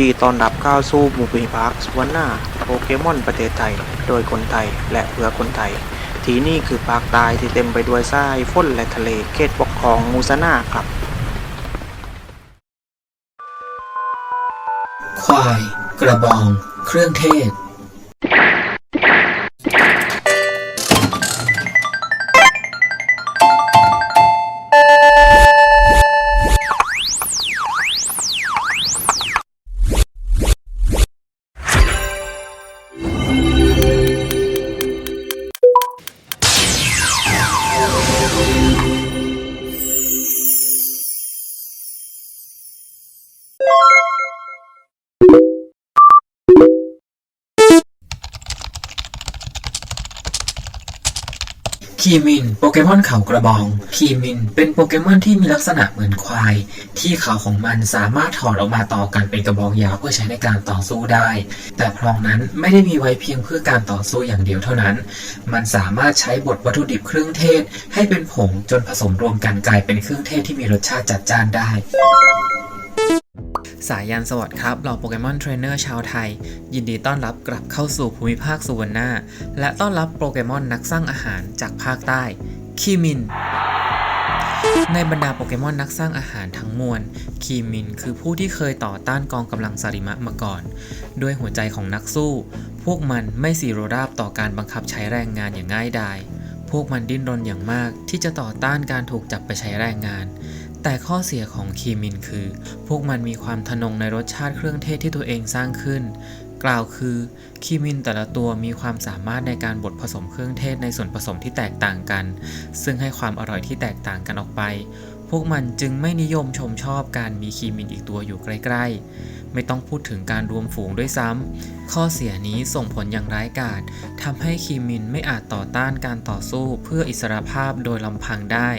ดีต้อนรับเข้าสู่มู่พาร์คสวนหน้าโปเกมอนประเทศไทย โดยคนไทยและเพื่อคนไทย ที่นี่คือปากตายที่เต็มไปด้วยทรายฝนและทะเลเขตปกครองมูซาน่าครับ ควาย กระบอง เครื่องเทศ คีมิน โปเกมอนเขากระบอง คีมิน เป็นโปเกมอนที่มีลักษณะเหมือนควาย ที่เขาของมันสามารถถอดออกมาต่อกันเป็นกระบองยาวเพื่อใช้ในการต่อสู้ได้ แต่พลองนั้นไม่ได้มีไว้เพียงเพื่อการต่อสู้อย่างเดียวเท่านั้น มันสามารถใช้บดวัตถุดิบเครื่องเทศ ให้เป็นผงจนผสมรวมกันกลายเป็นเครื่องเทศที่มีรสชาติจัดจ้านได้ สายยันสวัสดิ์ครับเหล่าโปเกมอนเทรนเนอร์ชาวไทย ยินดีต้อนรับกลับเข้าสู่ภูมิภาคสุวรรณาและต้อนรับโปเกมอนนักสร้างอาหารจากภาคใต้ คีมิน ในบรรดาโปเกมอนนักสร้างอาหารทั้งมวล คีมินคือผู้ที่เคยต่อต้านกองกำลังซาริมะมาก่อน ด้วยหัวใจของนักสู้ พวกมันไม่สีโรราบต่อการบังคับใช้แรงงานอย่างง่ายดายพวกมันดิ้นรนอย่างมากที่จะต่อต้านการถูกจับไปใช้แรงงาน แต่ข้อเสียของคีมินคือ พวกมันมีความทะนงในรสชาติเครื่องเทศที่ตัวเองสร้างขึ้น กล่าวคือคีมินแต่ละตัวมีความสามารถในการบดผสมเครื่องเทศในส่วนผสมที่แตกต่างกัน ซึ่งให้ความอร่อยที่แตกต่างกันออกไป พวกมันจึงไม่นิยมชมชอบการมีคีมินอีกตัวอยู่ใกล้ๆ ไม่ต้องพูดถึงการรวมฝูงด้วยซ้ำข้อเสียนี้ส่งผลอย่างร้ายกาจทำให้คีมินไม่อาจต่อต้านการต่อสู้เพื่ออิสรภาพโดยลำพังได้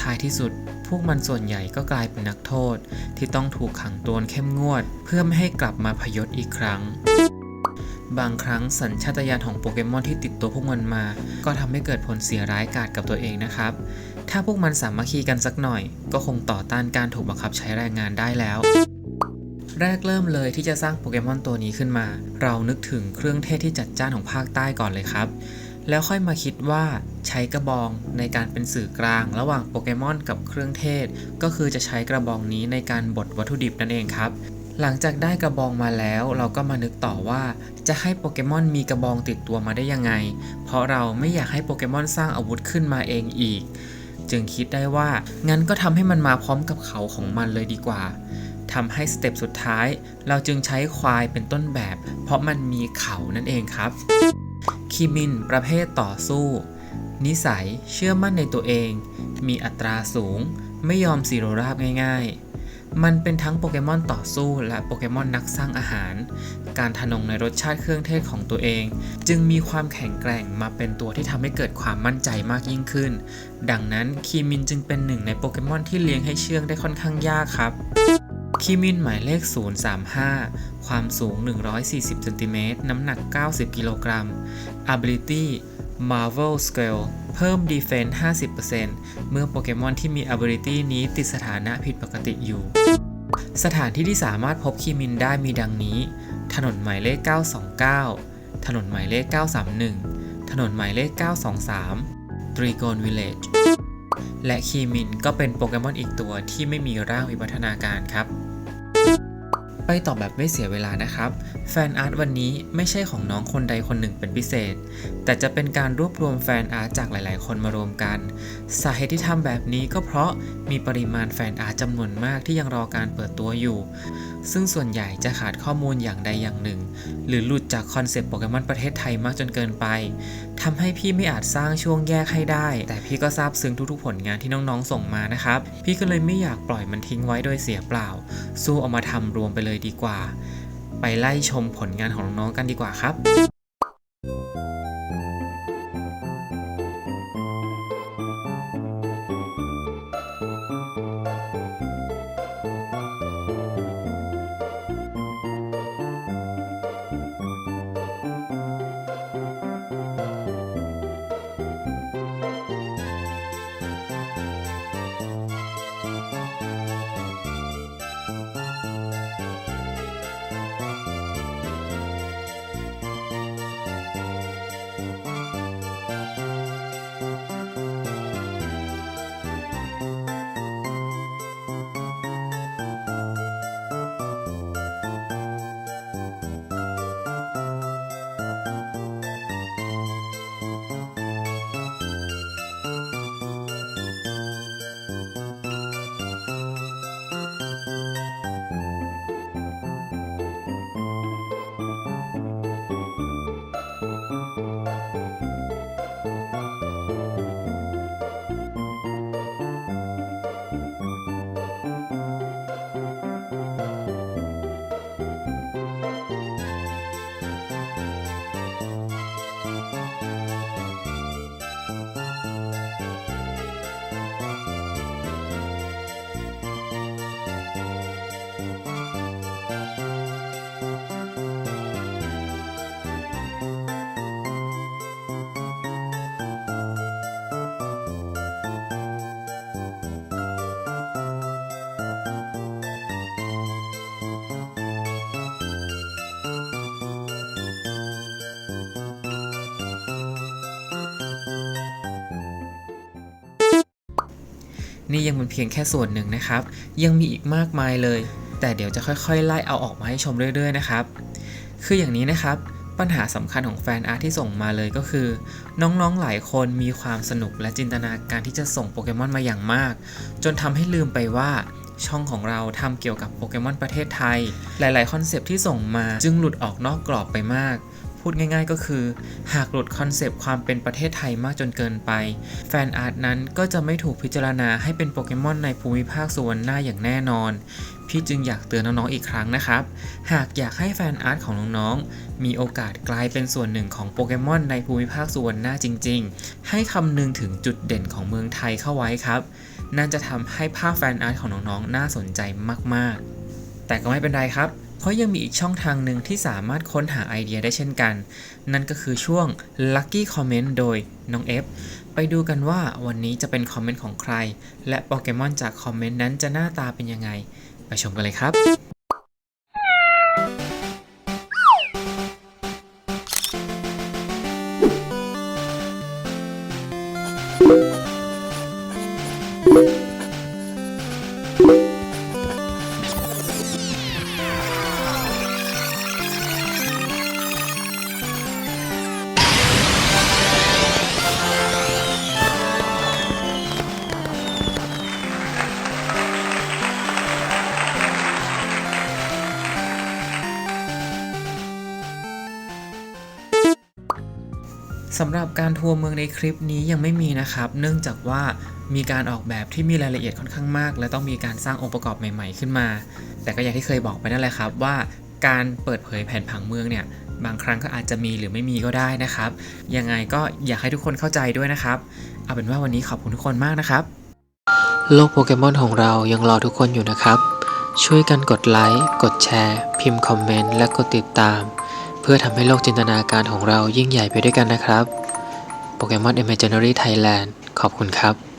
ท้ายที่สุด วกมันส่วนใหญ่ก็กลายเป็นนักโทษ ที่ต้องถูกขังตัวเข้มงวด เพื่อไม่ให้กลับมาพยศอีกครั้ง บางครั้งสัญชาตญาณของโปเกมอนที่ติดตัวพวกมันมา ก็ทำให้เกิดผลเสียร้ายกาจกับตัวเองนะครับ ถ้าพวกมันสามัคคีกันสักหน่อย ก็คงต่อต้านการถูกบังคับใช้แรงงานได้แล้วแรกเริ่มเลยที่จะสร้างโปเกมอนตัวนี้ขึ้นมา เรานึกถึงเครื่องเทศที่จัดจ้านของภาคใต้ก่อนเลยครับ แล้วค่อยมาคิดว่าใช้กระบองในการเป็นสื่อกลาง ระหว่างโปเกมอนกับเครื่องเทศ ก็คือจะใช้กระบองนี้ในการบดวัตถุดิบนั่นเองครับ หลังจากได้กระบองมาแล้ว เราก็มานึกต่อว่า จะให้โปเกมอนมีกระบองติดตัวมาได้ยังไง เพราะเราไม่อยากให้โปเกมอนสร้างอาวุธขึ้นมาเองอีก จึงคิดได้ว่างั้นก็ทำให้มันมาพร้อมกับเขาของมันเลยดีกว่าทำให้สเต็ปสุดท้าย เราจึงใช้ควายเป็นต้นแบบ เพราะมันมีเขานั่นเองครับ คิมินประเภทต่อสู้ นิสัยเชื่อมั่นในตัวเอง มีอัตราสูง ไม่ยอมสีโรราบง่าย ๆ มันเป็นทั้งโปเกมอนต่อสู้และโปเกมอนนักสร้างอาหาร การทะนงในรสชาติเครื่องเทศของตัวเอง จึงมีความแข็งแกร่งมาเป็นตัวที่ทำให้เกิดความมั่นใจมากยิ่งขึ้น ดังนั้นคีมินจึงเป็นหนึ่งในโปเกมอนที่เลี้ยงให้เชื่องได้ค่อนข้างยากครับ คีมินหมายเลข 035 ความสูง 140เซนติเมตรน้ำหนัก 90 กิโลกรัม Ability Marvel Scale เพิ่ม Defense 50%เมื่อโปเกมอนที่มี Ability นี้ติดสถานะผิดปกติอยู่ สถานที่ที่สามารถพบคีมินได้มีดังนี้ ถนนหมายเลข 929 ถนนหมายเลข 931 ถนนหมายเลข 923 ตรีโกนวิลเลจและคีมินก็เป็นโปเกมอนอีกตัวที่ไม่มีร่างวิวัฒนาการครับ ไปต่อแบบไม่เสียเวลานะครับ แฟนอาร์ตวันนี้ไม่ใช่ของน้องคนใดคนหนึ่งเป็นพิเศษ แต่จะเป็นการรวบรวมแฟนอาร์ตจากหลาย ๆ คนมารวมกัน สาเหตุที่ทำแบบนี้ก็เพราะมีปริมาณแฟนอาร์ตจำนวนมากที่ยังรอการเปิดตัวอยู่ ซึ่งส่วนใหญ่จะขาดข้อมูลอย่างใดอย่างหนึ่ง หรือหลุดจากคอนเซปต์โปเกมอนประเทศไทยมากจนเกินไปทำให้พี่ไม่อาจสร้างช่วงแยกให้ได้ แต่พี่ก็ซาบซึ้งทุกๆผลงานที่น้องๆส่งมานะครับ พี่ก็เลยไม่อยากปล่อยมันทิ้งไว้โดยเสียเปล่า สู้เอามาทำรวมไปเลยดีกว่า ไปไล่ชมผลงานของน้องๆกันดีกว่าครับ นี่ยังเป็นเพียงแค่ส่วนหนึ่งนะครับ ยังมีอีกมากมายเลย แต่เดี๋ยวจะค่อยๆ ไล่เอาออกมาให้ชมเรื่อยๆนะครับ คืออย่างนี้นะครับปัญหาสำคัญของแฟนอาร์ตที่ส่งมาเลยก็คือ น้องๆหลายคนมีความสนุกและจินตนาการที่จะส่งโปเกมอนมาอย่างมาก จนทำให้ลืมไปว่าช่องของเราทำเกี่ยวกับโปเกมอนประเทศไทย หลายๆ คอนเซปที่ส่งมาจึงหลุดออกนอกกรอบไปมาก พูดง่ายๆ ก็คือ หากหลุดคอนเซปต์ความเป็นประเทศไทยมากจนเกินไป แฟนอาร์ตนั้นก็จะไม่ถูกพิจารณาให้เป็นโปเกมอนในภูมิภาคส่วนหน้าอย่างแน่นอน พี่จึงอยากเตือนน้องๆอีกครั้งนะครับ หากอยากให้แฟนอาร์ตของน้องๆ มีโอกาสกลายเป็นส่วนหนึ่งของโปเกมอนในภูมิภาคส่วนหน้าจริง ๆ ให้คำนึงถึงจุดเด่นของเมืองไทยเข้าไว้ครับ นั่นจะทำให้ภาพแฟนอาร์ตของน้องๆ น่าสนใจมากๆ แต่ก็ไม่เป็นไรครับ ราะยังมีอีกช่องทางหนึ่งที่สามารถค้นหาไอเดียได้เช่นกัน นั่นก็คือช่วง Lucky Comment โดยน้อง F ไปดูกันว่าวันนี้จะเป็นคอมเมนต์ของใคร และโปเกมอนจากคอมเมนต์นั้นจะหน้าตาเป็นยังไง ไปชมกันเลยครับ สำหรับการทัวร์เมืองในคลิปนี้ยังไม่มีนะครับ เนื่องจากว่ามีการออกแบบที่มีรายละเอียดค่อนข้างมาก และต้องมีการสร้างองค์ประกอบใหม่ ๆ ขึ้นมา แต่ก็อย่างที่เคยบอกไปนั่นแหละครับ ว่าการเปิดเผยแผนผังเมืองเนี่ยบางครั้งก็อาจจะมีหรือไม่มีก็ได้นะครับ ยังไงก็อยากให้ทุกคนเข้าใจด้วยนะครับ เอาเป็นว่าวันนี้ขอบคุณทุกคนมากนะครับ โลกโปเกมอนของเรายังรอทุกคนอยู่นะครับ ช่วยกันกดไลค์ กดแชร์ พิมพ์คอมเมนต์ และกดติดตาม เพื่อทำให้โลกจินตนาการของเรายิ่งใหญ่ไปด้วยกันนะครับ โปเกมอน Imaginary Thailand ขอบคุณครับ